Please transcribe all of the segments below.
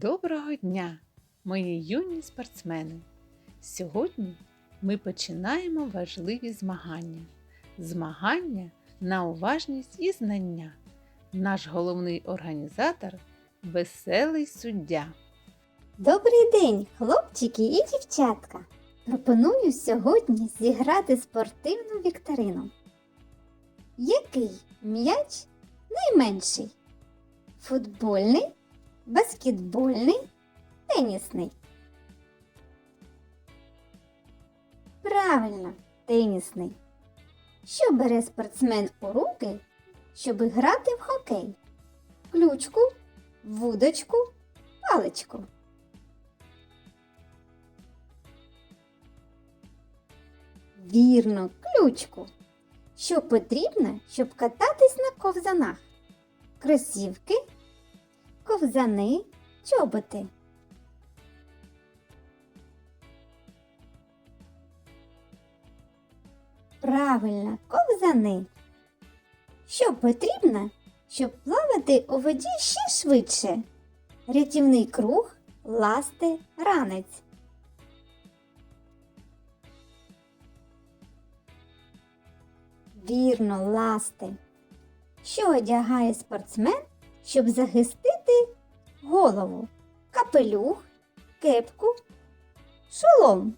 Доброго дня, мої юні спортсмени! Сьогодні ми починаємо важливі змагання. Змагання на уважність і знання. Наш головний організатор веселий суддя. Добрий день, хлопчики і дівчатка! Пропоную сьогодні зіграти спортивну вікторину. Який м'яч найменший? Футбольний, баскетбольний, тенісний. Правильно, тенісний. Що бере спортсмен у руки, щоб грати в хокей? Ключку, вудочку, паличку. Вірно, ключку. Що потрібно, щоб кататись на ковзанах? Кросівки, ковзани, чоботи. Правильно, ковзани. Що потрібно, щоб плавати у воді ще швидше? Рятівний круг, ласти, ранець. Вірно, ласти. Що одягає спортсмен, щоб захистити голову? Капелюх, кепку, шолом.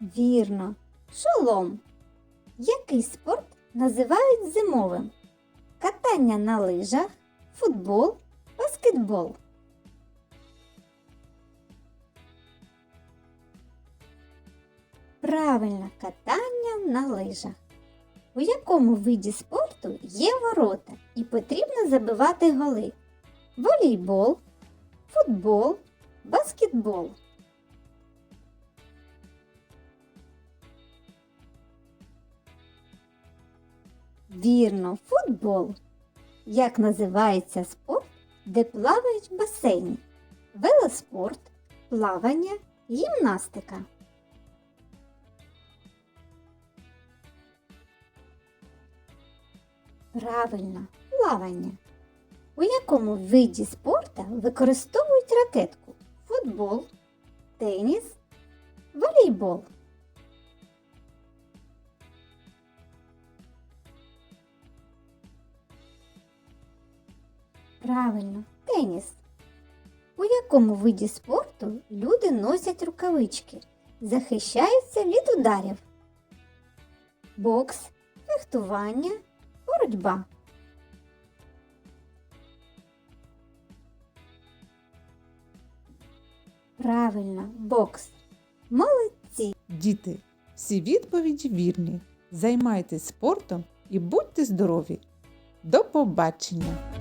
Вірно, шолом. Який спорт називають зимовим? Катання на лижах, футбол, баскетбол. Правильно, катання на лижах. У якому виді спорту є ворота і потрібно забивати голи? Волейбол, футбол, баскетбол. Вірно, футбол. Як називається спорт, де плавають в басейні? Велоспорт, плавання, гімнастика. Правильно, плавання. У якому виді спорту використовують ракетку? Футбол, теніс, волейбол. Правильно, теніс. У якому виді спорту люди носять рукавички, захищаються від ударів? Бокс, фехтування, боротьба. Правильно, бокс. Молодці. Діти, всі відповіді вірні. Займайтесь спортом і будьте здорові. До побачення!